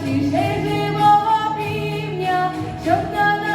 ရှိစေစေပေါ်ပြီးမြတ်ရုပ်နာ